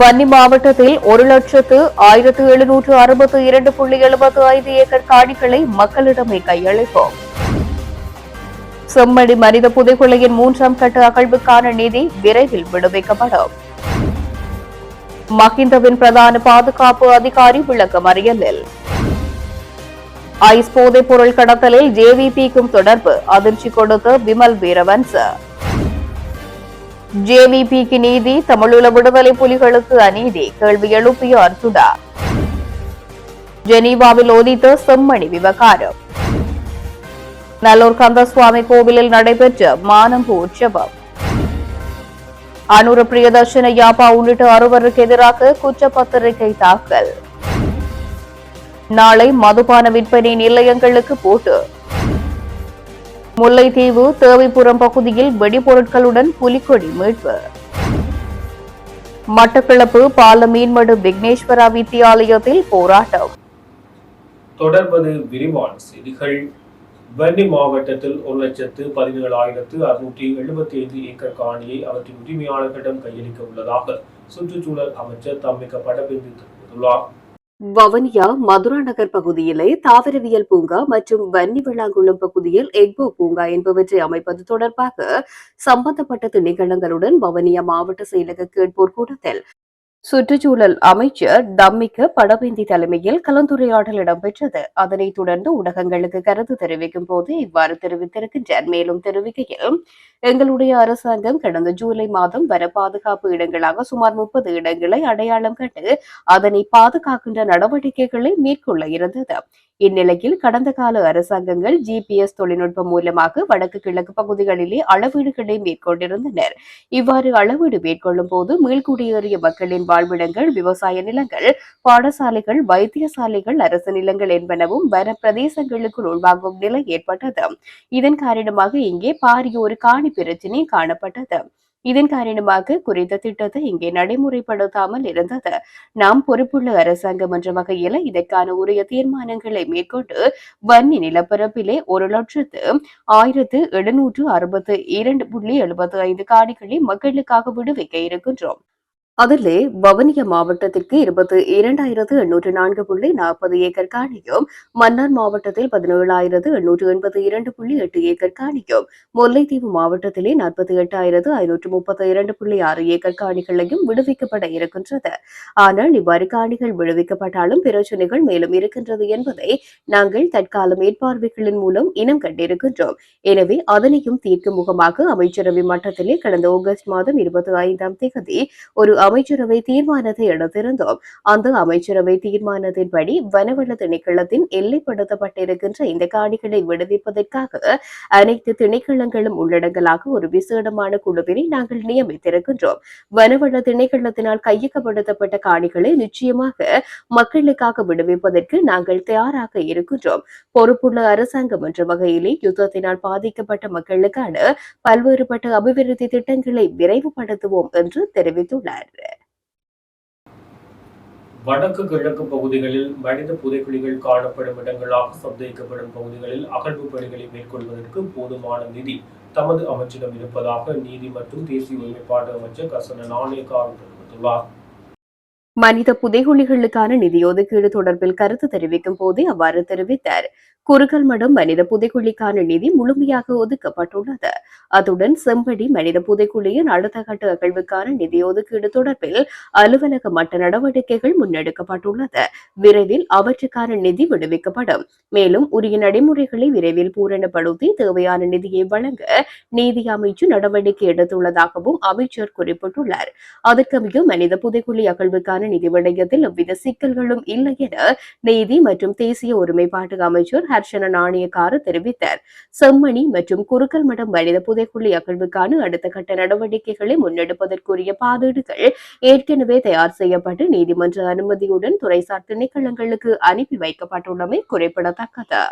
வன்னி மாவட்டத்தில் ஒரு லட்சத்து ஆயிரத்து எழுநூற்று அறுபத்து இரண்டு புள்ளி எழுபத்து ஐந்து ஏக்கர் காணிகளை மக்களிடமே கையளிப்போம். செம்மடி மனித புதைக்குலையின் மூன்றாம் கட்ட அகழ்வுக்கான நிதி விரைவில் விடுவிக்கப்படும். மஹிந்தவின் பிரதான பாதுகாப்பு அதிகாரி விளக்கம் அறியலில். ஐஸ் போதைப் பொருள் கடத்தலில் ஜேவிபிக்கும் தொடர்பு அதிர்ச்சி கொடுத்த விமல் வீரவன்சர் ஜேவிபிக்கு நீதி தமிழீழ விடுதலை புலிகளுக்கு அநீதி கேள்வி எழுப்பிய அர்ஜுனா. ஜெனீவாவில் ஒலித்த செம்மணி விவகாரம். நல்லூர் கந்தசுவாமி கோவிலில் நடைபெற்ற மானம்பு உற்சவம். அனுர பிரியதர்ஷன யாப்பா உள்ளிட்ட அறுவருக்கு எதிராக குற்றப்பத்திரிகை தாக்கல். நாளை மதுபான விற்பனை நிலையங்களுக்கு போட்டு முல்லைத்தீவு தேவைப்புறம் பகுதியில் வெடிபொருட்களுடன் புலிக்கொடி மீட்பு. மட்டக்களப்பு பால மீன்மடு விக்னேஸ்வரா வித்தியாலயத்தில் போராட்டம். தொடர்பது விரிவான செய்திகள். வன்னி மாவட்டத்தில் ஒரு லட்சத்து பதினேழாயிரத்து அறுநூற்றி எழுபத்தி ஐந்து ஏக்கர் காணியை அவற்றின் உரிமையாளர்களிடம் கையளிக்க உள்ளதாக சுற்றுச்சூழல் அமைச்சர் தம்மிக்க படபிந்தி தெரிவித்துள்ளார். வவனியா மதுரா நகர் பகுதியிலே தாவரவியல் பூங்கா மற்றும் வன்னி விளாங்குளம் பகுதியில் எக்போ பூங்கா என்பவற்றை அமைப்பது தொடர்பாக சம்பந்தப்பட்ட திணைக்களங்களுடன் வவனியா மாவட்ட செயலக கேட்போர் கூட்டத்தில் சுற்றுச்சூழல் அமைச்சர் தம்மிக்க படவேந்தி தலைமையில் கலந்துரையாடல் இடம்பெற்றது. அதனைத் தொடர்ந்து ஊடகங்களுக்கு கருத்து தெரிவிக்கும் போது இவ்வாறு தெரிவித்திருக்கின்றார் மேலும் தெரிவிக்கையில் எங்களுடைய அரசாங்கம் கடந்த ஜூலை மாதம் வன பாதுகாப்பு இடங்களாக சுமார் முப்பது இடங்களை அடையாளம் கண்டு அதனை பாதுகாக்கின்ற நடவடிக்கைகளை மேற்கொள்ள இருந்தது. இந்நிலையில் கடந்த கால அரசாங்கங்கள் ஜிபிஎஸ் தொழில்நுட்பம் மூலமாக வடக்கு கிழக்கு பகுதிகளிலே அளவீடுகளை மேற்கொண்டிருந்தனர். இவ்வாறு அளவீடு மேற்கொள்ளும் போது மீள்குடியேறிய மக்களின் வாழ்விடங்கள் விவசாய நிலங்கள் பாடசாலைகள் வைத்தியசாலைகள் அரசு நிலங்கள் என்பனவும் வன பிரதேசங்களுக்குள் உள்வாங்கும் நிலை ஏற்பட்டது. இதன் காரணமாக இங்கே பாரிய ஒரு காணி பிரச்சினை காணப்பட்டது. இதன் காரணமாக குறித்த திட்டத்தை இங்கே நடைமுறைப்படுத்தாமல் இருந்தது. நாம் பொறுப்புள்ள அரசாங்கம் என்ற வகையில் இதற்கான உரிய தீர்மானங்களை மேற்கொண்டு வன்னி நிலப்பரப்பிலே ஒரு லட்சத்து ஆயிரத்து எழுநூற்று அறுபத்து இரண்டு புள்ளி எழுபத்து ஐந்து காணிகளை மக்களுக்காக விடுவிக்க இருக்கின்றோம். அதிலே வவனியா மாவட்டத்திற்கு இருபத்தி இரண்டாயிரத்து எண்ணூற்று நான்கு புள்ளி நாற்பது ஏக்கர் காணியும் மன்னார் மாவட்டத்தில் பதினேழாயிரத்து எண்ணூற்று எண்பத்தி இரண்டு புள்ளி எட்டு ஏக்கர் காணியும் முல்லைத்தீவு மாவட்டத்திலே நாற்பத்தி எட்டாயிரத்து ஐநூற்று முப்பத்தி இரண்டு புள்ளி ஆறு ஏக்கர் காணிகளையும் விடுவிக்கப்பட இருக்கின்றது. ஆனால் இவ்வாறு காணிகள் விடுவிக்கப்பட்டாலும் பிரச்சனைகள் மேலும் இருக்கின்றது என்பதை நாங்கள் தற்கால மேற்பார்வைகளின் மூலம் இனம் கண்டிருக்கின்றோம். எனவே அதனையும் தீர்க்கும் முகமாக அமைச்சரவை மட்டத்திலே கடந்த ஆகஸ்ட் மாதம் இருபத்தி ஐந்தாம் தேதி ஒரு அமைச்சரவை தீர்மானத்தை எடுத்திருந்தோம். அந்த அமைச்சரவை தீர்மானத்தின்படி வனவள திணைக்களத்தின் எல்லைப்படுத்தப்பட்டிருக்கின்ற இந்த காணிகளை விடுவிப்பதற்காக அனைத்து திணைக்களங்களும் உள்ளடங்கலாக ஒரு விசேடமான குழுவினை நாங்கள் நியமித்திருக்கின்றோம். வனவள திணைக்களத்தினால் கையகப்படுத்தப்பட்ட காணிகளை நிச்சயமாக மக்களுக்காக விடுவிப்பதற்கு நாங்கள் தயாராக இருக்கின்றோம். பொறுப்புள்ள அரசாங்கம் என்ற வகையிலே யுத்தத்தினால் பாதிக்கப்பட்ட மக்களுக்கான பல்வேறுபட்ட அபிவிருத்தி திட்டங்களை விரைவுபடுத்துவோம் என்று தெரிவித்துள்ளார். வடக்கு கிழக்கு பகுதிகளில் மனித புதைக்குழிகள் காணப்படும் இடங்களாக சந்தேகிக்கப்படும் பகுதிகளில் அகழ்வு பணிகளை மேற்கொள்வதற்கு போதுமான நிதி தமது அமைச்சிடம் இருப்பதாக நீதி மற்றும் தேசிய ஒருமைப்பாடு அமைச்சர் கசன நாணயக்காரன் தெரிவித்துள்ளார். மனித புதைகுழிகளுக்கான நிதி ஒதுக்கீடு தொடர்பில் கருத்து தெரிவிக்கும் போதே அவ்வாறு தெரிவித்தார். குறுகல் மடம் மனித புதைக்குழிக்கான நிதி முழுமையாக ஒதுக்கப்பட்டுள்ளது. அத்துடன் செம்படி மனித புதைக்குழியின் அடுத்த கட்ட அகழ்வுக்கான நிதி ஒதுக்கீடு தொடர்பில் அலுவலக மட்ட நடவடிக்கைகள் முன்னெடுக்கப்பட்டுள்ளது. விரைவில் அவற்றுக்கான நிதி விடுவிக்கப்படும். மேலும் உரிய நடைமுறைகளை விரைவில் பூரணப்படுத்தி தேவையான நிதியை வழங்க நீதி அமைச்சு நடவடிக்கை எடுத்துள்ளதாகவும் அமைச்சர் குறிப்பிட்டுள்ளார். அதற்கமைய மனித புதைக்குழி அகழ்வுக்கான நிதி விடயத்தில் எவ்வித சிக்கல்களும் இல்லை என நீதி மற்றும் தேசிய ஒருமைப்பாட்டு அமைச்சர் ஹர்ஷன நாணயக்கார தெரிவித்தார். செம்மணி மற்றும் குறுக்கல் மடம் மனித புதைக்குழி அகழ்வுக்கான அடுத்த கட்ட நடவடிக்கைகளை முன்னெடுப்பதற்குரிய பாதீடுகள் ஏற்கனவே தயார் செய்யப்பட்டு நீதிமன்ற அனுமதியுடன் துறைசார் திணைக்களங்களுக்கு அனுப்பி வைக்கப்பட்டுள்ளமை குறிப்பிடத்தக்கது.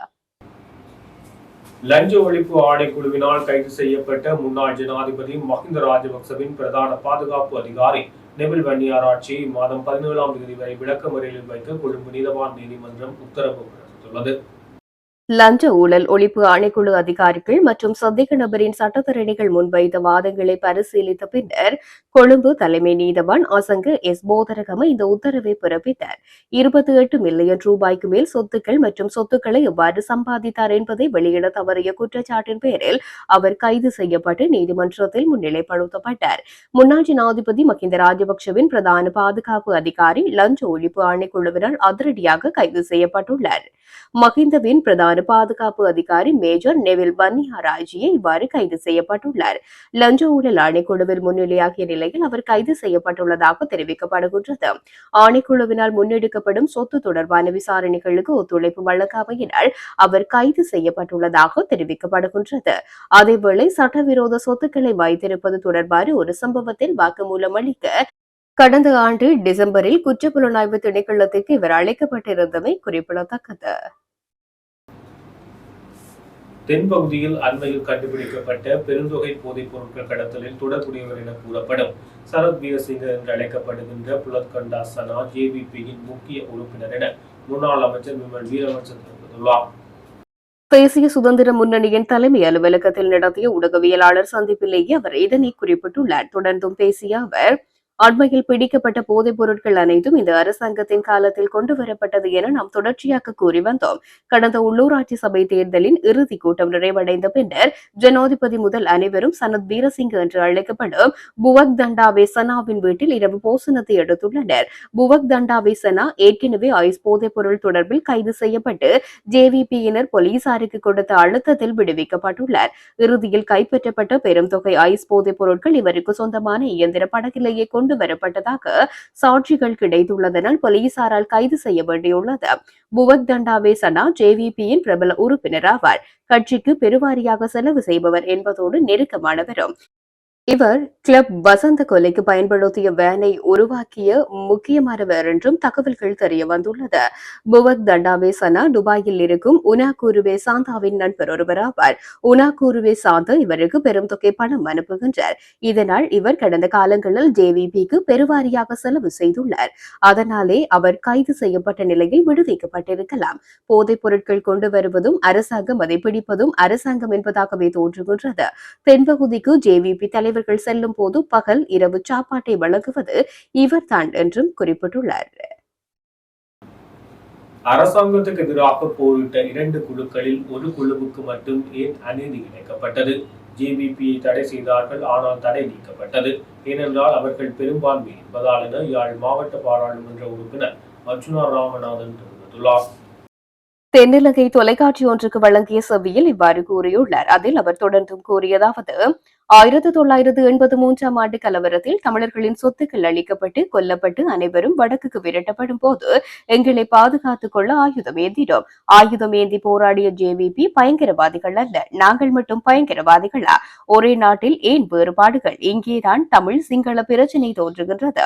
லஞ்ச ஒழிப்பு ஆணைக்குழுவினால் கைது செய்யப்பட்ட முன்னாள் ஜனாதிபதி மஹிந்த ராஜபக்சவின் பிரதான பாதுகாப்பு அதிகாரி நெபில் வன்னியாராட்சி இம்மாதம் பதினேழாம் தேதி வரை விளக்கமறியலில் வைக்க கொழும்பு நீதவான் நீதிமன்றம் உத்தரவு பிறப்பித்துள்ளது. லஞ்ச ஊழல் ஒழிப்பு ஆணைக்குழு அதிகாரிகள் மற்றும் சந்தேக நபரின் சட்டத்தரணிகள் முன்வைத்த வாதங்களை பரிசீலித்த பின்னர் கொழும்பு தலைமை நீதவான் அசங்க எஸ். போதரகம இந்த உத்தரவை பிறப்பித்தார். இருபத்தி எட்டு மில்லியன் ரூபாய்க்கு மேல் சொத்துக்கள் மற்றும் சொத்துக்களை எவ்வாறு சம்பாதித்தார் என்பதை வெளியிட தவறிய குற்றச்சாட்டின் பேரில் அவர் கைது செய்யப்பட்டு நீதிமன்றத்தில் முன்னிலைப்படுத்தப்பட்டார். முன்னாள் ஜனாதிபதி மஹிந்த ராஜபக்சவின் பிரதான பாதுகாப்பு அதிகாரி லஞ்ச ஒழிப்பு ஆணைக்குழுவினால் அதிரடியாக கைது செய்யப்பட்டுள்ளார். மஹிந்தவின் பிரதான பாதுகாப்பு அதிகாரி மேஜர் நெவில் பன்னிஹராஜியை இவ்வாறு கைது செய்யப்பட்டுள்ளார். லஞ்ச ஊழல் ஆணைக்குழுவில் முன்னிலையாகிய நிலையில் அவர் கைது செய்யப்பட்டுள்ளதாக தெரிவிக்கப்படுகின்றது. ஆணைக்குழுவினால் முன்னெடுக்கப்படும் சொத்து தொடர்பான விசாரணைகளுக்கு ஒத்துழைப்பு வழங்காமையினால் அவர் கைது செய்யப்பட்டுள்ளதாக தெரிவிக்கப்படுகின்றது. அதேவேளை சட்டவிரோத சொத்துக்களை வைத்திருப்பது தொடர்பான ஒரு சம்பவத்தில் வாக்குமூலம் அளிக்க கடந்த ஆண்டு டிசம்பரில் குற்றப்புலனாய்வு திணைக்களத்திற்கு இவர் அழைக்கப்பட்டிருந்தமை குறிப்பிடத்தக்கது. தென்பகுதியில் அண்மையில் கண்டுபிடிக்கப்பட்ட பெருந்தொகை போதைப் பொருட்கள் கடத்தலில் தொடர்புடையவர் என கூறப்படும். சரத் வீரசிங்க என்று அழைக்கப்படுகின்ற புலத்கண்டா சனா ஜேவிபியின் முக்கிய உறுப்பினர் என முன்னாள் அமைச்சர் விமல் வீரவன்சன் தெரிவித்துள்ளார். தேசிய சுதந்திர முன்னணியின் தலைமை அலுவலகத்தில் நடத்திய ஊடகவியலாளர் சந்திப்பிலேயே அவர் இதனை குறிப்பிட்டுள்ளார். தொடர்ந்தும் பேசிய அவர் அண்மையில் பிடிக்கப்பட்ட போதைப் பொருட்கள் அனைத்தும் இந்த அரசாங்கத்தின் காலத்தில் கொண்டு வரப்பட்டது என நாம் தொடர்ச்சியாக கூறி வந்தோம். கடந்த உள்ளூராட்சி சபை தேர்தலின் இறுதிக் கூட்டம் நிறைவடைந்த பின்னர் ஜனாதிபதி முதல் அனைவரும் சனத் வீரசிங்க என்று அழைக்கப்படும் புவக் தண்டாவே சனாவின் வீட்டில் இரவு போசனத்தை எடுத்துள்ளனர். புவக் தண்டாவே சனா ஏற்கனவே ஐஸ் போதைப் பொருள் தொடர்பில் கைது செய்யப்பட்டு ஜேவிபியினர் போலீசாருக்கு கொடுத்த அழுத்தத்தில் விடுவிக்கப்பட்டுள்ளார். இறுதியில் கைப்பற்றப்பட்ட பெரும் தொகை ஐஸ் போதைப் பொருட்கள் இவருக்கு சொந்தமான இயந்திர படகிலேயே கொண்டு கொண்டு வரப்பட்டதாக சாட்சிகள் கிடைத்துள்ளதனால் போலீசாரால் கைது செய்ய வேண்டியுள்ளது புவக் தண்டாவே சனா ஜேவிபியின் பிரபல உறுப்பினர் ஆவார். கட்சிக்கு பெருவாரியாக செலவு செய்பவர் என்பதோடு நெருக்கமானவரும். இவர் கிளப் வசந்த கொலைக்கு பயன்படுத்திய வேனை உருவாக்கிய முக்கியமானவர் என்றும் தகவல்கள் தெரிய வந்துள்ளது. புவக் தண்டாவே சனா துபாயில் இருக்கும் உனா கூறுவே சாந்தாவின் நண்பர் ஒருவர் ஆவார். உனா கூறுவே சாந்தா இவருக்கு பெரும் தொகை பணம் அனுப்புகின்றார். இதனால் இவர் கடந்த காலங்களில் ஜேவிபிக்கு பெருவாரியாக செலவு செய்துள்ளார். அதனாலே அவர் கைது செய்யப்பட்ட நிலையில் விடுவிக்கப்பட்டிருக்கலாம். போதைப் பொருட்கள் கொண்டு வருவதும் அரசாங்கம் அதை பிடிப்பதும் அரசாங்கம் என்பதாகவே தோன்றுகின்றது. தென்பகுதிக்கு ஜேவிபி தலைவர்கள் செல்லும் போது பகல் இரவு சாப்பாட்டை வழங்குவது இவர்தான் என்றும் குறிப்பிட்டுள்ளார். அரசாங்கத்துக்கு எதிராக போரிட்ட இரண்டு குழுக்களில் ஒரு குழுவுக்கு மட்டும் ஏன் அநீதி இணைக்கப்பட்டது? ஜேபிபியை தடை செய்தார்கள் ஆனால் தடை நீக்கப்பட்டது. ஏனென்றால் அவர்கள் பெரும்பான்மை என்பதால் என யாழ் மாவட்ட பாராளுமன்ற உறுப்பினர் அர்ச்சுனா ராமநாதன் தெரிவித்துள்ளார். தென்னிலங்கை தொலைக்காட்சி ஒன்றுக்கு வழங்கிய செவ்வியில் இவ்வாறு கூறியுள்ளார். அதில் அவர் தொடர்ந்தும் கூறியதாவது ஆயிரத்தி தொள்ளாயிரத்து எண்பது மூன்றாம் ஆண்டு கலவரத்தில் தமிழர்களின் சொத்துக்கள் அளிக்கப்பட்டு கொல்லப்பட்டு அனைவரும் வடக்குக்கு விரட்டப்படும் போது எங்களை பாதுகாத்துக் கொள்ள ஆயுதம் ஏந்தினோம். ஆயுதம் ஏந்தி போராடிய ஜேவிபி பயங்கரவாதிகள் அல்ல. நாங்கள் மட்டும் பயங்கரவாதிகளா? ஒரே நாட்டில் ஏன் வேறுபாடுகள்? இங்கேதான் தமிழ் சிங்கள பிரச்சினை தோன்றுகின்றது.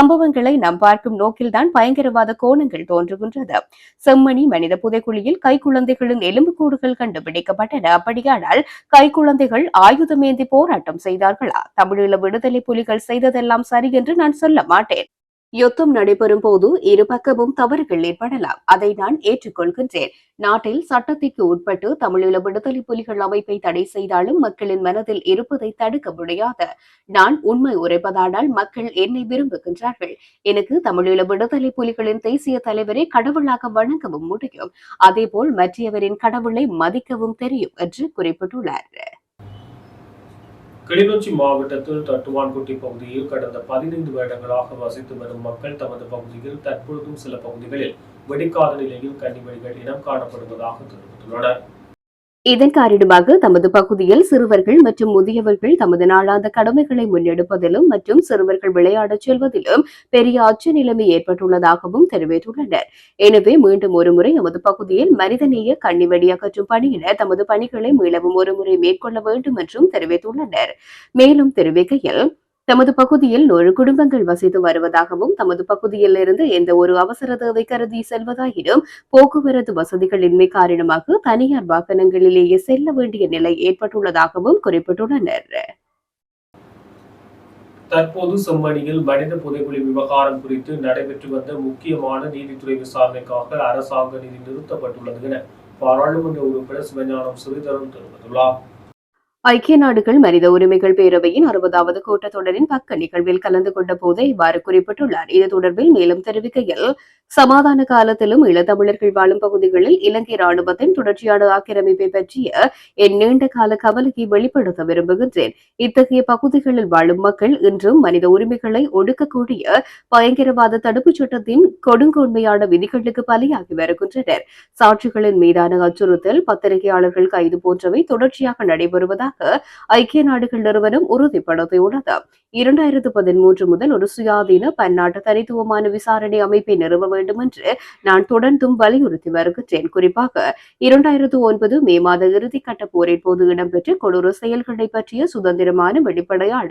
சம்பவங்களை நாம் பார்க்கும் நோக்கில்தான் பயங்கரவாத கோணங்கள் தோன்றுகின்றது. செம்மணி மனித புதைக்குழியில் கைக்குழந்தைகளின் எலும்புக்கூடுகள் கண்டுபிடிக்கப்பட்டன. அப்படியானால் கைக்குழந்தைகள் ஆயுதமேந்தி போராட்டம் செய்தார்களா? தமிழீழ விடுதலை புலிகள் செய்ததெல்லாம் சரி என்று நான் சொல்ல மாட்டேன். யுத்தம் நடைபெறும் போது இரு பக்கமும் தவறுகள் ஏற்படலாம். அதை நான் ஏற்றுக்கொள்கின்றேன். நாட்டில் சட்டத்திற்கு உட்பட்டு தமிழீழ விடுதலை புலிகள் அமைப்பை தடை செய்தாலும் மக்களின் மனதில் இருப்பதை தடுக்க முடியாது நான் உண்மை உரைப்பதானால் மக்கள் என்னை விரும்புகின்றார்கள். எனக்கு தமிழீழ விடுதலை புலிகளின் தேசிய தலைவரை கடவுளாக வணங்கவும் முடியும். அதேபோல் மற்றவரின் கடவுளை மதிக்கவும் தெரியும் என்று குறிப்பிட்டுள்ளார். கிளிநொச்சி மாவட்டத்தில் தட்டுவான்குட்டி பகுதியில் கடந்த பதினைந்து வருடங்களாக வசித்து வரும் மக்கள் தமது பகுதியில் தற்பொழுதும் சில பகுதிகளில் வெடிக்காத நிலையில் கன்னிவெடிகள் இனம் காணப்படுவதாக தெரிவித்துள்ளனர். இதன் காரணமாக தமது பகுதியில் சிறுவர்கள் மற்றும் முதியவர்கள் தமது நாளாந்த கடமைகளை முன்னெடுப்பதிலும் மற்றும் சிறுவர்கள் விளையாடச் செல்வதிலும் பெரிய அச்ச நிலைமை ஏற்பட்டுள்ளதாகவும் தெரிவித்துள்ளனர். எனவே மீண்டும் ஒருமுறை எமது பகுதியில் மனிதநேய கண்ணிவெடி அகற்றும் பணியினர் தமது பணிகளை மீளவும் ஒருமுறை மேற்கொள்ள வேண்டும் என்றும் தெரிவித்துள்ளனர். மேலும் தெரிவிக்கையில் தமது பகுதியில் நூறு குடும்பங்கள் வசித்து வருவதாகவும் தமது பகுதியில் இருந்து எந்த ஒரு அவசர தேவை கருதி செல்வதாயினும் போக்குவரத்து வசதிகளின்மை காரணமாக தனியார் வாகனங்களிலேயே செல்ல வேண்டிய நிலை ஏற்பட்டுள்ளதாகவும் குறிப்பிட்டுள்ளனர். தற்போது செம்மணியில் மனித புதைகுழி விவகாரம் குறித்து நடைபெற்று வந்த முக்கியமான நீதித்துறை விசாரணைக்காக அரசாங்க நிதி நிறுத்தப்பட்டுள்ளது என பாராளுமன்ற உறுப்பினர் சிவஞானம் சிறிதரன் தெரிவித்துள்ளார். ஐக்கிய நாடுகள் மனித உரிமைகள் பேரவையின் அறுபதாவது கூட்டத்தொடரின் பக்க நிகழ்வில் கலந்து கொண்ட போதே இவ்வாறு குறிப்பிட்டுள்ளார். இது தொடர்பில் மேலும் தெரிவிக்கையில் சமாதான காலத்திலும் இளத்தமிழர்கள் வாழும் பகுதிகளில் இலங்கை ராணுவத்தின் தொடர்ச்சியான ஆக்கிரமிப்பை பற்றிய என் நீண்ட கால கவலையை வெளிப்படுத்த விரும்புகின்றேன். இத்தகைய பகுதிகளில் வாழும் மக்கள் இன்றும் மனித உரிமைகளை ஒடுக்கக்கூடிய பயங்கரவாத தடுப்புச் சட்டத்தின் கொடுங்கோன்மையான விதிகளுக்கு பலியாகி வருகின்றனர். சாட்சிகளின் மீதான அச்சுறுத்தல் பத்திரிகையாளர்கள் கைது போன்றவை தொடர்ச்சியாக நடைபெறுவதாக ஐக்கிய நாடுகள் நிறுவனம் உறுதிப்படுத்தியுள்ளது. இரண்டாயிரத்து பதிமூன்று முதல் ஒரு சுயாதீன பன்னாட்டு தனித்துவமான விசாரணை அமைப்பை நிறுவ வேண்டும் என்று நான் தொடர்ந்தும் வலியுறுத்தி வருகின்றேன். குறிப்பாக இரண்டாயிரத்து ஒன்பது மே மாத இறுதிக்கட்ட போரின் போது இடம்பெற்ற கொடூர செயல்களை பற்றிய சுதந்திரமான வெளிப்படையான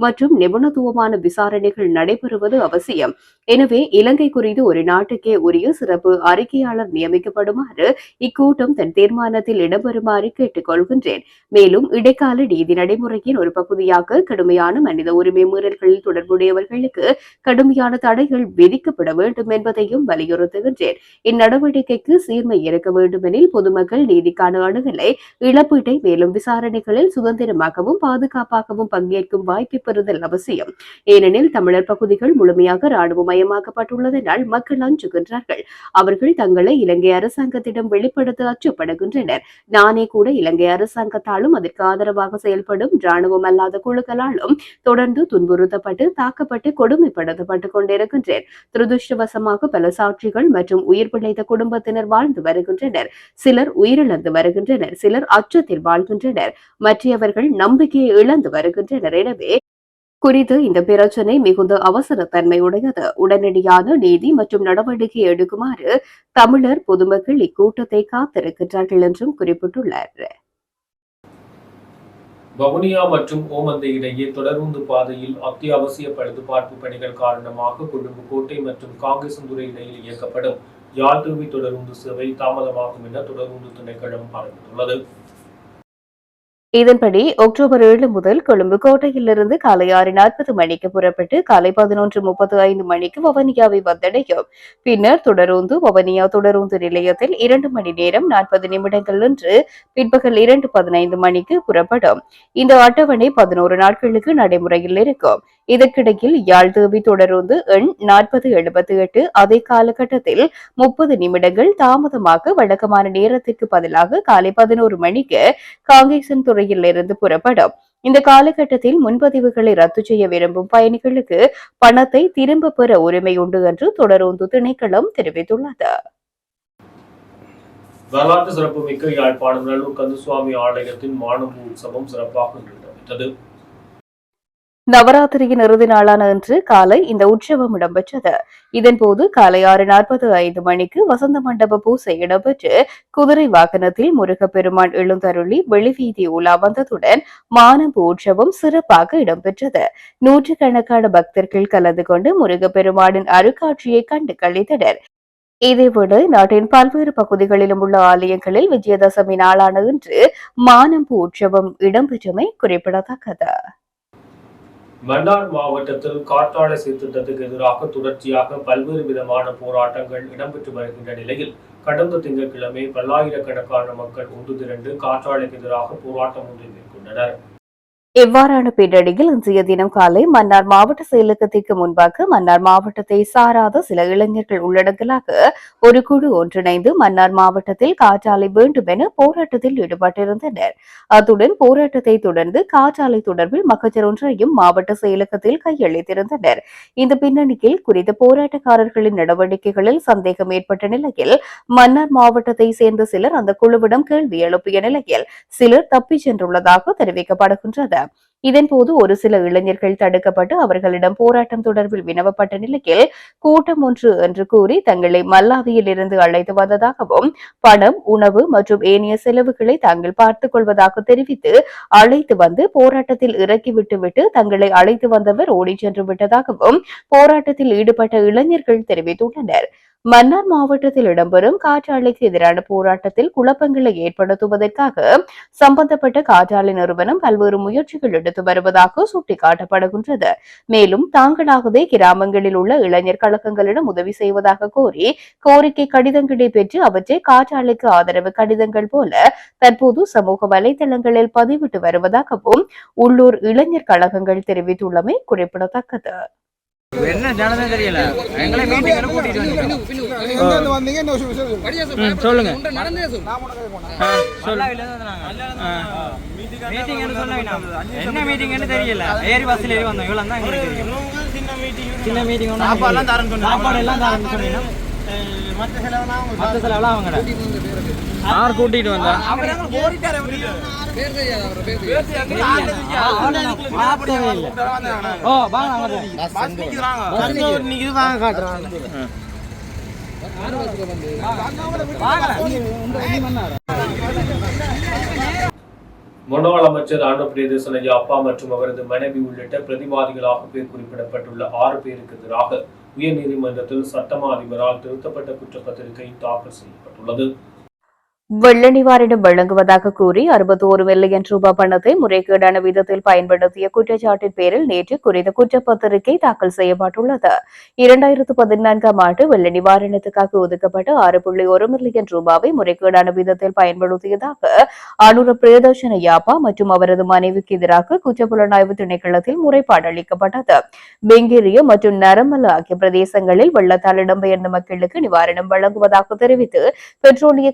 மற்றும் நிபுணத்துவமான விசாரணைகள் நடைபெறுவது அவசியம். எனவே இலங்கை குறித்து ஒரு நாட்டுக்கே உரிய சிறப்பு அறிக்கையாளர் நியமிக்கப்படுமாறு இக்கூட்டம் தன் தீர்மானத்தில் இடம்பெறுமாறு கேட்டுக்கொள்கின்றேன் மேலும் இடைக்கால நீதி நடைமுறையின் ஒரு பகுதியாக கடுமையான மனித உரிமை மீறல்களில் தொடர்புடையவர்களுக்கு கடுமையான தடைகள் விதிக்கப்பட வேண்டும் என்பதை என்பதையும் வலியுறுத்துகின்றேன். இந்நடவடிக்கைக்கு சீர்மை இருக்க வேண்டுமெனில் பொதுமக்கள் நீதிக்கான அணுகலை இழப்பீட்டை மேலும் விசாரணைகளில் சுதந்திரமாகவும் பாதுகாப்பாகவும் பங்கேற்கும் வாய்ப்பை பெறுதல் அவசியம். ஏனெனில் தமிழர் பகுதிகள் முழுமையாக ராணுவமயமாக்கப்பட்டுள்ளதனால் மக்கள் அஞ்சுகின்றார்கள். அவர்கள் தங்களை இலங்கை அரசாங்கத்திடம் வெளிப்படுத்த அச்சப்படுகின்றனர். நானே கூட இலங்கை அரசாங்கத்தாலும் அதற்கு ஆதரவாக செயல்படும் ராணுவம் அல்லாத குழுக்களாலும் தொடர்ந்து துன்புறுத்தப்பட்டு தாக்கப்பட்டு கொடுமைப்படுத்தப்பட்டுக் கொண்டிருக்கின்றேன். துரதிருஷ்டவசமாக பல சாட்சிகள் மற்றும் உயிர் பிழைத்த குடும்பத்தினர் வாழ்ந்து வருகின்றனர். சிலர் உயிரிழந்து வருகின்றனர். சிலர் அச்சத்தில் வாழ்கின்றனர். மற்றவர்கள் நம்பிக்கையை இழந்து வருகின்றனர். எனவே குறித்து இந்த பிரச்சனை மிகுந்த அவசரத்தன்மை உடையது உடனடியான நீதி மற்றும் நடவடிக்கை எடுக்குமாறு தமிழர் பொதுமக்கள் இக்கூட்டத்தை காத்திருக்கின்றார்கள் என்றும் குறிப்பிட்டுள்ளார். வவுனியா மற்றும் ஓமந்தை இடையே தொடருந்து பாதையில் அத்தியாவசிய பழுதுபார்ப்பு பணிகள் காரணமாக கொழும்பு கோட்டை மற்றும் காங்கேசந்துறை இடையில் இயக்கப்படும் யாழ்தூவி தொடருந்து சேவை தாமதமாகும் என தொடருந்து திணைக்களம் அறிவித்துள்ளது. இதன்படி அக்டோபர் ஏழு முதல் கொழும்பு கோட்டையிலிருந்து காலை ஆறு நாற்பது மணிக்கு புறப்பட்டு காலை பதினொன்று முப்பது ஐந்து மணிக்கு வவனியாவை வந்தடையும். பின்னர் தொடருந்து வவனியா தொடரூந்து நிலையத்தில் இரண்டு மணி நேரம் நாற்பது நிமிடங்கள் நின்று பிற்பகல் இரண்டு பதினைந்து மணிக்கு புறப்படும். இந்த அட்டவணை பதினோரு நாட்களுக்கு நடைமுறையில் இருக்கும். இதற்கிடையில் யாழ்தேவி தொடருந்து எண் நாற்பது எழுபத்தி எட்டு அதே காலகட்டத்தில் முப்பது நிமிடங்கள் தாமதமாக வழக்கமான நேரத்திற்கு பதிலாக காலை பதினோரு மணிக்கு காங்கேசன் துறையில் இருந்து புறப்படும். இந்த காலகட்டத்தில் முன்பதிவுகளை ரத்து செய்ய விரும்பும் பயணிகளுக்கு பணத்தை திரும்ப பெற உரிமை உண்டு என்று தொடருந்து திணைக்களம் தெரிவித்துள்ளது. வரலாற்று சிறப்புமிக்க யாழ்ப்பாணம் நல்லூர் கந்தசுவாமி ஆலயத்தின் மாணவ உற்சவம் சிறப்பாக நடைபெற்றது. நவராத்திரியின் இறுதி நாளான இன்று காலை இந்த உற்சவம் இடம்பெற்றது. இதன்போது காலை ஆறு நாற்பது ஐந்து மணிக்கு வசந்த மண்டப பூசை இடம்பெற்று குதிரை வாகனத்தில் முருகப்பெருமான் எழுந்தருளி வெளிவீதி உலா வந்ததுடன் மானம்பு உற்சவம் சிறப்பாக இடம்பெற்றது. நூற்றுக்கணக்கான பக்தர்கள் கலந்து கொண்டு முருகப்பெருமானின் அருட்காட்சியை கண்டு கழித்தனர் இதேவேளை நாட்டின் பல்வேறு பகுதிகளிலும் உள்ள ஆலயங்களில் விஜயதசமி நாளான இன்று மானம்பு உற்சவம் இடம்பெற்றமை குறிப்பிடத்தக்கது. மன்னார் மாவட்டத்தில் காற்றாலை சீர்திருத்தத்துக்கு எதிராக தொடர்ச்சியாக பல்வேறு விதமான போராட்டங்கள் இடம்பெற்று வருகின்ற நிலையில் கடந்த திங்கட்கிழமை பல்லாயிரக்கணக்கான மக்கள் ஒன்று திரண்டு காற்றாலைக்கு எதிராக போராட்டம் ஒன்றை மேற்கொண்டனர். இவ்வாறான பின்னணியில் இன்றைய தினம் காலை மன்னார் மாவட்ட செயலகத்திற்கு முன்பாக மன்னார் மாவட்டத்தை சாராத சில இளைஞர்கள் உள்ளடங்கலாக ஒரு குழு ஒன்றிணைந்து மன்னார் மாவட்டத்தில் காற்றாலை வேண்டும் என போராட்டத்தில் ஈடுபட்டிருந்தனர். அத்துடன் போராட்டத்தை தொடர்ந்து காற்றாலை தொடர்பில் மகஜர் ஒன்றையும் மாவட்ட செயலகத்தில் கையளித்திருந்தனர். இந்த பின்னணியில் குறித்த போராட்டக்காரர்களின் நடவடிக்கைகளில் சந்தேகம் ஏற்பட்ட நிலையில் மன்னார் மாவட்டத்தை சேர்ந்த சிலர் அந்த குழுவிடம் கேள்வி எழுப்பிய நிலையில் சிலர் தப்பிச் சென்றுள்ளதாக தெரிவிக்கப்படுகின்றது. இதன்போது ஒரு சில இளைஞர்கள் தடுக்கப்பட்டு அவர்களிடம் போராட்டம் தொடர்பில் வினவப்பட்ட நிலையில் கூட்டம் ஒன்று என்று கூறி தங்களை மல்லாவியில் இருந்து அழைத்து வந்ததாகவும் பணம் உணவு மற்றும் ஏனைய செலவுகளை தாங்கள் பார்த்துக் கொள்வதாக தெரிவித்து அழைத்து வந்து போராட்டத்தில் இறக்கி விட்டுவிட்டு தங்களை அழைத்து வந்தவர் ஓடிச் சென்று விட்டதாகவும் போராட்டத்தில் ஈடுபட்ட இளைஞர்கள் தெரிவித்துள்ளனர். மன்னார் மாவட்டத்தில் இடம்பெறும் காற்றாலைக்கு எதிரான போராட்டத்தில் குழப்பங்களை ஏற்படுத்துவதற்காக சம்பந்தப்பட்ட காற்றாலை நிறுவனம் பல்வேறு முயற்சிகள் எடுத்து வருவதாக சுட்டிக்காட்டப்படுகின்றது. மேலும் தாங்களாகவே கிராமங்களில் உள்ள இளைஞர் கழகங்களிடம் உதவி செய்வதாக கோரி கோரிக்கை கடிதங்களை பெற்று அவற்றை காற்றாலைக்கு ஆதரவு கடிதங்கள் போல தற்போது சமூக வலைதளங்களில் பதிவிட்டு வருவதாகவும் உள்ளூர் இளைஞர் கழகங்கள் தெரிவித்துள்ளமை குறிப்பிடத்தக்கது. என்ன நடந்தது தெரியல? எங்களை மீட்டிங் கூட்டிட்டு வந்தீங்க? சொல்லுங்க. மீட்டிங் என்ன மீட்டிங்னு தெரியல? ஏறி பஸ்ல ஏறி வந்தோம். இவ்வளவு தான் எங்களுக்கு சின்ன மீட்டிங் சாப்பாடு எல்லாம் தரேன் சாப்பாடு எல்லாம் தரேன் சொன்னீங்க மற்ற செலவுலாம் அவங்க யார் கூட்டிட்டு வந்தா பார்த்தவே இல்லை. ஓ வாங்க வாங்க இன்னைக்கு வாங்க காட்டுறாங்க முன்னாள் அமைச்சர் ஆண்ட பிரியதர்சன அப்பா மற்றும் அவரது மனைவி உள்ளிட்ட பிரதிவாதிகளாக பேர் குறிப்பிடப்பட்டுள்ள ஆறு பேருக்கு எதிராக உயர்நீதிமன்றத்தில் சட்டமா அதிபரால் திருத்தப்பட்ட குற்றப்பத்திரிகை தாக்கல் செய்யப்பட்டுள்ளது வெள்ள நிவாரணம் வழங்குவதாக கூறி அறுபத்தோரு மில்லியன் ரூபாய் பணத்தை முறைகேடான விதத்தில் பயன்படுத்திய குற்றச்சாட்டின் பேரில் நேற்று குறித்த குற்றப்பத்திரிகை தாக்கல் செய்யப்பட்டுள்ளது. இரண்டாயிரத்து பதினான்காம் ஆண்டு வெள்ள நிவாரணத்துக்காக ஒதுக்கப்பட்ட ஆறு புள்ளி ஒரு மில்லியன் ரூபாவை முறைகேடான விதத்தில் பயன்படுத்தியதாக அனுர பிரியதர்ஷன யாப்பா மற்றும் அவரது மனைவிக்கு எதிராக குற்றப்புலனாய்வு திணைக்களத்தில் முறைப்பாடு அளிக்கப்பட்டது. பெங்கேரிய மற்றும் நரமல ஆகிய பிரதேசங்களில் வெள்ளத்தால் இடம்பெயர்ந்த மக்களுக்கு நிவாரணம் வழங்குவதாக தெரிவித்து பெட்ரோலிய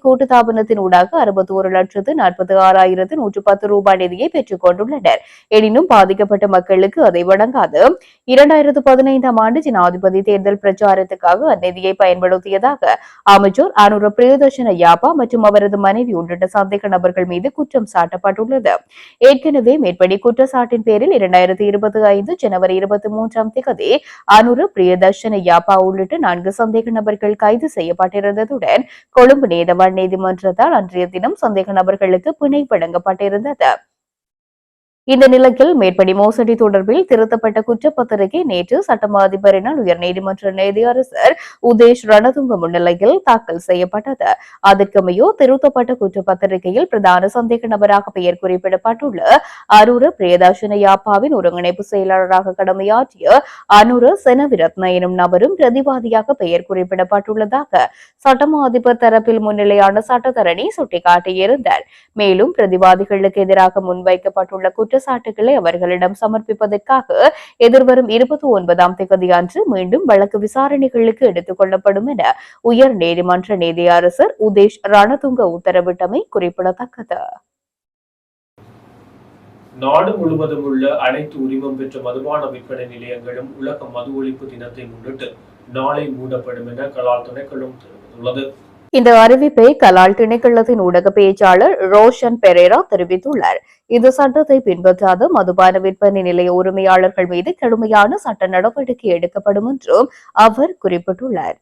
கூட்டுத்தாபனத்தின் ஊடாக அறுபத்தி ஒரு லட்சத்து நாற்பத்தி ஆறாயிரத்து நூற்று பத்து ரூபாய் நிதியை பெற்றுக் கொண்டுள்ளனர். எனினும் பாதிக்கப்பட்ட மக்களுக்கு அதை வழங்காது. இரண்டாயிரத்து பதினைந்தாம் ஆண்டு ஜனாதிபதி தேர்தல் பிரச்சாரத்துக்காக அந்நிதியை பயன்படுத்தியதாக அமைச்சர் அனுர பிரியதர்ஷன யாப்பா மற்றும் அவரது மனைவி உள்ளிட்ட சந்தேக நபர்கள் மீது குற்றம் சாட்டப்பட்டுள்ளது. ஏற்கனவே மேற்படி குற்றச்சாட்டின் பேரில் இரண்டாயிரத்தி இருபத்தி ஐந்து ஜனவரி இருபத்தி மூன்றாம் திகதி அனுர பிரியதர்ஷன யாப்பா உள்ளிட்ட நான்கு சந்தேக நபர்கள் கைது செய்யப்பட்டிருந்ததுடன் கொழும்பு நீதவான் நீதிமன்றத்தால் அன்றைய தினம் சந்தேக நபர்களுக்கு பிணை வழங்கப்பட்டிருந்தது. இந்த நிலையில் மேற்படி மோசடி தொடர்பில் திருத்தப்பட்ட குற்றப்பத்திரிகை நேற்று சட்டமா அதிபரினால் உயர்நீதிமன்ற நீதியரசர் உதேஷ் ரணதுங்க முன்னிலையில் தாக்கல் செய்யப்பட்டது. அதற்கமையோ திருத்தப்பட்ட குற்றப்பத்திரிகையில் பிரதான சந்தேக நபராக பெயர் குறிப்பிடப்பட்டுள்ள அரூர பிரியதர்ஷன யாப்பாவின் ஒருங்கிணைப்பு செயலாளராக கடமையாற்றிய அனுர செனவிரத்ன எனும் நபரும் பிரதிவாதியாக பெயர் குறிப்பிடப்பட்டுள்ளதாக சட்டமா அதிபர் தரப்பில் முன்னிலையான சட்டத்தரணி சுட்டிக்காட்டியிருந்தார். மேலும் பிரதிவாதிகளுக்கு எதிராக முன்வைக்கப்பட்டுள்ள குற்ற குற்றச்சாட்டுகளை அவர்களிடம் சமர்ப்பிப்பதற்காக எதிர்வரும் இருபத்தி ஒன்பதாம் தேதி அன்று மீண்டும் வழக்கு விசாரணைகளுக்கு எடுத்துக் கொள்ளப்படும் என உயர் நீதிமன்ற நீதியரசர் உதேஷ் ரணதுங்க உத்தரவிட்டமை குறிப்பிடத்தக்கது. நாடு முழுவதும் உள்ள அனைத்து உரிமம் பெற்ற மதுபான விற்பனை நிலையங்களும் உலக மது ஒழிப்பு தினத்தை முன்னிட்டு நாளை மூடப்படும் என கலால் திணைக்களம் தெரிவித்துள்ளது. இந்த அறிவிப்பை கலால் திணைக்களத்தின் ஊடக பேச்சாளர் ரோஷன் பெரேரா தெரிவித்துள்ளார். இந்த சட்டத்தை பின்பற்றாத மதுபான விற்பனை நிலைய உரிமையாளர்கள் மீது கடுமையான சட்ட நடவடிக்கை எடுக்கப்படும் என்றும் அவர் குறிப்பிட்டுள்ளார்.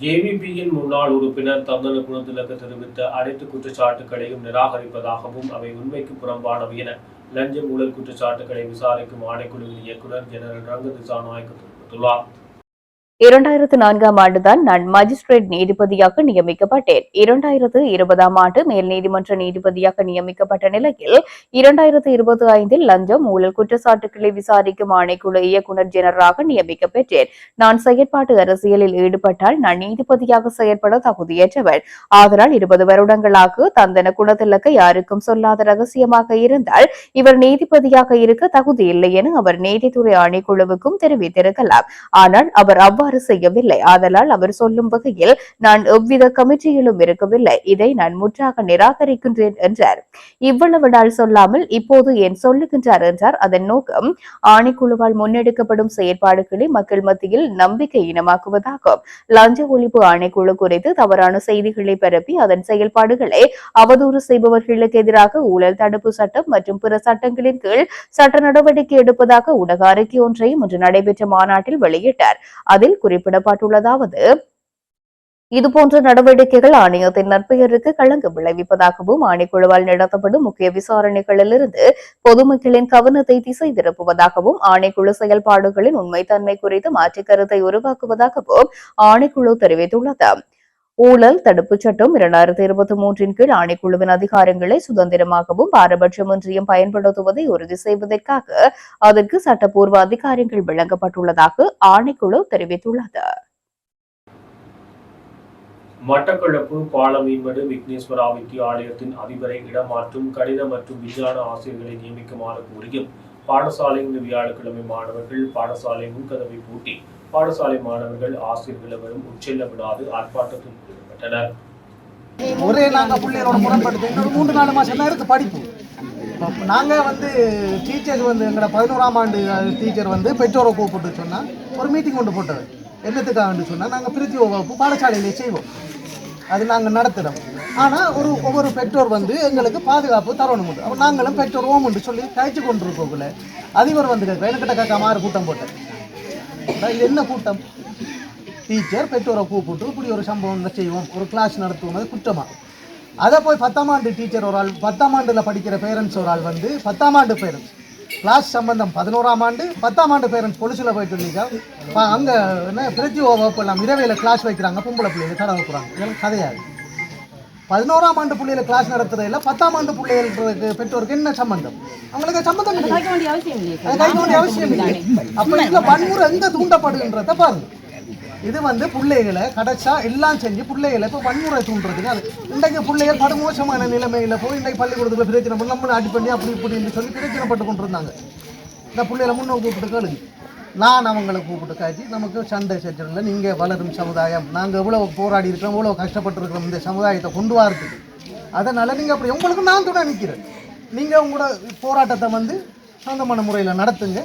ஜேவிபியின் முன்னாள் உறுப்பினர் தந்தன குணத்திலக்கு தெரிவித்த அனைத்து குற்றச்சாட்டுகளையும் நிராகரிப்பதாகவும் அவை உண்மைக்கு புறம்பானவை என லஞ்ச ஊழல் குற்றச்சாட்டுகளை விசாரிக்கும் ஆணைக்குழுவின் இயக்குனர் ஜெனரல் ரங்கதிசா திசாநாயக்க தெரிவித்துள்ளார். இரண்டாயிரத்து நான்காம் ஆண்டுதான் நான் மஜிஸ்ட்ரேட் நீதிபதியாக நியமிக்கப்பட்டேன். இரண்டாயிரத்து இருபதாம் ஆண்டு மேல் நீதிமன்ற நீதிபதியாக நியமிக்கப்பட்ட நிலையில் இரண்டாயிரத்து இருபத்தி ஐந்தில் லஞ்சம் ஊழல் குற்றச்சாட்டுகளை விசாரிக்கும் ஆணைக்குழு இயக்குநர் ஜெனரலாக நியமிக்கப்பெற்றேன் நான் செயற்பாட்டு அரசியலில் ஈடுபட்டால் நான் நீதிபதியாக செயற்பட தகுதியற்றவன் ஆதலால் இருபது வருடங்களாக தந்தன குணத்திலக்க யாருக்கும் சொல்லாத ரகசியமாக இருந்தால் இவர் நீதிபதியாக இருக்க தகுதி இல்லை என அவர் நீதித்துறை ஆணைக்குழுவுக்கும் தெரிவித்திருக்கலாம். ஆனால் அவர் அவ்வாறு அவ்வாறு செய்யவில்லை. ஆதலால் அவர் சொல்லும் வகையில் நான் எவ்வித கமிட்டியிலும் இருக்கவில்லை. இதை நான் முற்றாக நிராகரிக்கின்றேன் என்றார். இவ்வளவு நாள் சொல்லாமல் இப்போது ஏன் சொல்லுகின்றார் என்றார். அதன் நோக்கம் ஆணைக்குழுவால் முன்னெடுக்கப்படும் செயற்பாடுகளை மக்கள் மத்தியில் நம்பிக்கை இனமாக்குவதாகும். லஞ்ச ஒழிப்பு ஆணைக்குழு குறித்து தவறான செய்திகளை பரப்பி அதன் செயல்பாடுகளை அவதூறு செய்பவர்களுக்கு எதிராக ஊழல் தடுப்பு சட்டம் மற்றும் பிற சட்டங்களின் கீழ் சட்ட நடவடிக்கை எடுப்பதாக ஊடக அறிக்கை ஒன்றையும் இன்று நடைபெற்ற மாநாட்டில் வெளியிட்டார். அதில் குறிப்பிடப்பட்டுள்ளதாவது. இதுபோன்ற நடவடிக்கைகள் ஆணையத்தின் நற்பெயருக்கு களங்கம் விளைவிப்பதாகவும் ஆணைக்குழுவால் நடத்தப்படும் முக்கிய விசாரணைகளிலிருந்து பொதுமக்களின் கவனத்தை திசை திருப்புவதாகவும் ஆணைக்குழு செயல்பாடுகளின் உண்மைத்தன்மை குறித்து மாற்றுக் கருத்தை உருவாக்குவதாகவும் ஆணைக்குழு தெரிவித்துள்ளது. ஊழல் தடுப்புச் சட்டம் இரண்டாயிரத்தி இருபத்தி மூன்றின் கீழ் ஆணைக்குழுவின் அதிகாரங்களை சுதந்திரமாகவும் பாரபட்சமின்றியும் பயன்படுத்துவதை உறுதி செய்வதற்காக அதற்கு சட்டப்பூர்வ அதிகாரங்கள் வழங்கப்பட்டுள்ளதாக ஆணைக்குழு தெரிவித்துள்ளது. மட்டக்களப்பு பாலமீன்மடு விக்னேஸ்வரா வித்தியாலயத்தின் அதிபரை இடமாற்றும் கணித மற்றும் விஞ்ஞான ஆசிரியர்களை நியமிக்குமாறு கூறியும் பாடசாலையின் வியாழக்கிழமை மாணவர்கள் பாடசாலை முன்கதவை பூட்டி பாடசாலை மாணவர்கள் ஆசிரியர்கள் அவரும் உச்செல்ல விடாது ஆர்ப்பாட்டத்தில் ஈடுபட்டனர். ஒரே நாங்கள் பிள்ளைகளோட முரண்படுத்து இன்னொரு மூன்று நாலு மாதம் தான் இருக்குது படிப்பு. நாங்கள் வந்து டீச்சர் வந்து எங்களோட பதினோராம் ஆண்டு டீச்சர் வந்து பெற்றோரை கூப்பிட்டு சொன்னால் ஒரு மீட்டிங் கொண்டு போட்டது. என்னத்துக்காக சொன்னால் நாங்கள் பிரித்தி வகுப்பு பாடசாலையிலே செய்வோம். அது நாங்கள் நடத்துகிறோம் ஆனால் ஒரு ஒவ்வொரு பெற்றோர் வந்து எங்களுக்கு பாதுகாப்பு தரணும். அப்போ நாங்களும் பெற்றோர் ஓம் சொல்லி கழிச்சு கொண்டு இருக்கோக்குள்ள அதிபர் வந்து கேட்குறேன் எனக்கிட்ட கேட்க மாறு கூட்டம் போட்டேன். இது என்ன கூட்டம்? டீச்சர் பெற்றோரை கூப்பிட்டு இப்படி ஒரு சம்பவம் செய்வோம் ஒரு கிளாஸ் நடத்துவோம் அது குற்றமாக அதை போய் பத்தாம் ஆண்டு டீச்சர் ஒரு ஆள் பத்தாம் ஆண்டில் படிக்கிற பேரண்ட்ஸ் ஒரு ஆள் வந்து பத்தாம் ஆண்டு பேரண்ட்ஸ் கிளாஸ் சம்பந்தம் பதினோராம் ஆண்டு பத்தாம் ஆண்டு பேரண்ட்ஸ் பொலிசில் போயிட்டு இருந்தீங்க. அங்கே என்ன பிரதி வகுப்பு எல்லாம் இரவையில் கிளாஸ் வைக்கிறாங்க பொம்பளை பிள்ளைங்க கடை வைக்கிறாங்க இதெல்லாம் கதையாது பதினோராம் ஆண்டு பிள்ளைகளை கிளாஸ் நடத்துறதுல பத்தாம் ஆண்டு பிள்ளைகளுக்கு பெற்றோருக்கு என்ன சம்பந்தம்? அவங்களுக்கு சம்பந்தம் இல்லை கைக்க வேண்டிய அவசியம் இல்லை. அப்ப இதுல வன்முறை எங்க தூண்டப்படுகின்றத பாருங்க இது வந்து பிள்ளைகளை கடைச்சா எல்லாம் செஞ்சு பிள்ளைகளை இப்போ வன்முறை தூண்டுறதுக்கு அது. இன்றைக்கு பிள்ளைகள் படுமோசமான நிலைமையில போய் இன்றைக்கு பள்ளிக்கூடத்துல பிரச்சனை பண்ணி நம்ம அடி பண்ணி அப்படி இப்படின்னு சொல்லி பிரச்சனைப்பட்டு கொண்டிருந்தாங்க. இந்த பிள்ளைகளை முன்னோக்கி கூப்பிட்டு கேளுங்க. நான் அவங்களை கூப்பிட்டு காய்ச்சி நமக்கு சண்டை செஞ்சிடல நீங்கள் வளரும் சமுதாயம். நாங்கள் எவ்வளோ போராடி இருக்கிறோம் எவ்வளோ கஷ்டப்பட்டுருக்கிறோம் இந்த சமுதாயத்தை கொண்டு வரதுக்கு அதனால் நீங்கள் அப்படி உங்களுக்கு நான் துணை நிற்கிறேன் நீங்கள் உங்களோட போராட்டத்தை வந்து சொந்தமான முறையில் நடத்துங்க.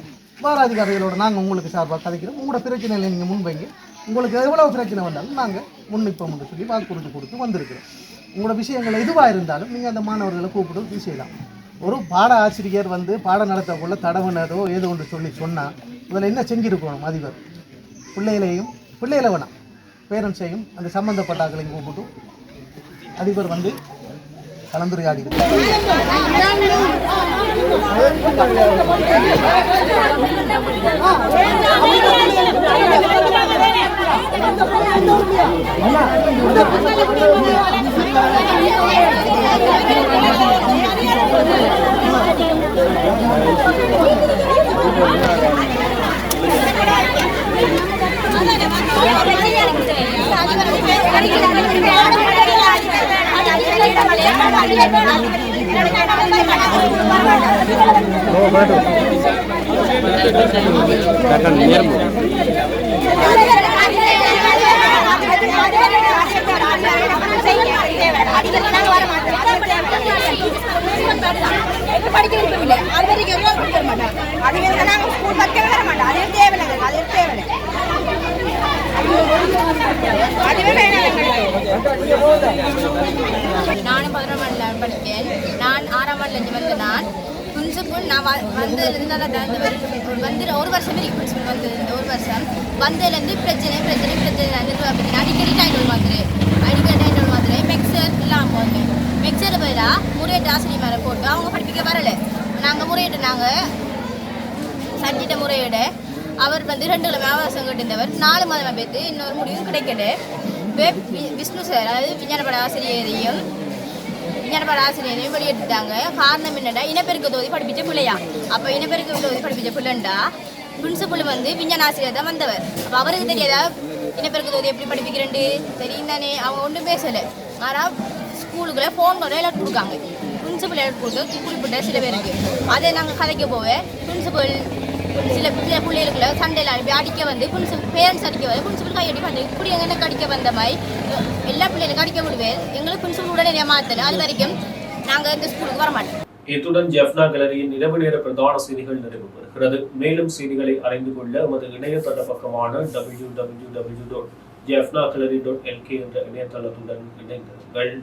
வாராதிகாரிகளோட நாங்கள் உங்களுக்கு சார்பாக கதைக்கிறோம். உங்களோட பிரச்சனைகளை நீங்கள் முன்வைங்க. உங்களுக்கு எவ்வளோ பிரச்சனை வந்தாலும் நாங்கள் முன்னிப்போம் சொல்லி வாக்குறுதி கொடுத்து வந்திருக்கிறோம். உங்களோட விஷயங்கள் எதுவாக இருந்தாலும் நீங்கள் அந்த மாணவர்களை கூப்பிட்டு செய்யலாம் ஒரு பாட ஆசிரியர் வந்து பாடம் நடத்தக்குள்ள தடவுனதோ ஏதோ ஒன்று சொல்லி சொன்னால் இதில் என்ன செஞ்சுருக்கணும் அதிபர்? பிள்ளைகளையும் பிள்ளைகளை வேணாம் பேரண்ட்ஸையும் அந்த சம்மந்தப்பட்டாக்களையும் கூப்பிட்டு அதிபர் வந்து கலந்துரையாடி. இருக்கிறார் விருப்பமில்லை அது வரைக்கும் எல்லாம் கொடுக்க மாட்டாங்க அது வந்து நாங்கள் ஸ்கூல் பக்கமே வர மாட்டோம் அது தேவையில்லை அது தேவையில்லை அதுவே வேணாம் நானும் பதினொன்று மணியில் படித்தேன் நான் ஆறாம் ஆண்டுலேருந்து வந்து நான் பிரின்சிபல் நான் வ- வந்ததுலேருந்து நல்லா தந்து வந்து ஒரு வருஷம் வரைக்கும் பிரின்சிபல் வந்து ஒரு வருஷம். வந்ததுலேருந்து பிரச்சனை பிரச்சனை பிரச்சனை நிர்வாக பிரச்சனை அடிக்கடி டைம் வந்துரு அடிக்கடி டைம் வந்துரு மிக்சர் இல்லாமல் போங்க மிக்சர் பதிலாக முறையிட்ட ஆசிரியர் மேலே போட்டு. அவங்க படிப்பிக்க வரலை. நாங்கள் முறையிட்டு நாங்கள் சஞ்சிட்ட முறையிட அவர் வந்து ரெண்டு கிழமை ஆவாசம் கட்டிருந்தவர். நாலு மாதமாக பேத்து இன்னொரு முடிவும் கிடைக்கல. விஷ்ணு சார் அதாவது விஞ்ஞானப்பட ஆசிரியரையும் விஞ்ஞானப்பட ஆசிரியரையும் வெளியிட்டுட்டாங்க காரணம் என்னடா இனப்பெருக்க தொகுதி படிப்பிச்ச பிள்ளையா. அப்போ இனப்பெருக்க தொகுதி படிப்பிச்ச பிள்ளைண்டா பிரின்சிபல் வந்து விஞ்ஞான ஆசிரியர் தான் வந்தவர். அப்போ அவருக்கு தெரியாதா இனப்பெருக்க தொகுதி எப்படி படிப்பிக்கிறேன்ட்டு தெரியும் தானே அவங்க ஒன்றும் பேசலை. ஆனால் ஸ்கூலுக்குள்ள ஃபோன்களை எல்லாம் கொடுக்காங்க. பிரின்சிபல் எழுதி கொடுத்து குறிப்பிட்ட சில பேருக்கு. அதை நாங்கள் கதைக்க போவேன். பிரின்சிபல் சில சில பிள்ளைகளுக்குள்ள சண்டையில் அனுப்பி அடிக்க வந்து பிரின்சிபல் பேரண்ட்ஸ் அடிக்க வந்து பிரின்சிபல் கையடி வந்து இப்படி எங்களுக்கு அடிக்க வந்த மாதிரி எல்லா பிள்ளைகளுக்கும் அடிக்க விடுவேன் எங்களுக்கு பிரின்சிபல் உடனே மாற்றல அது வரைக்கும் நாங்கள் இந்த ஸ்கூலுக்கு வர மாட்டோம் இத்துடன் ஜெஃப்னா கேலரியின் இரவு நேர பிரதான செய்திகள் நிறைவு பெறுகிறது மேலும் செய்திகளை அறிந்து கொள்ள உமது இணையதள பக்கமான W W W dot Jaffna gallery dot LK என்ற இணையதளத்துடன் இணைந்திருங்கள்.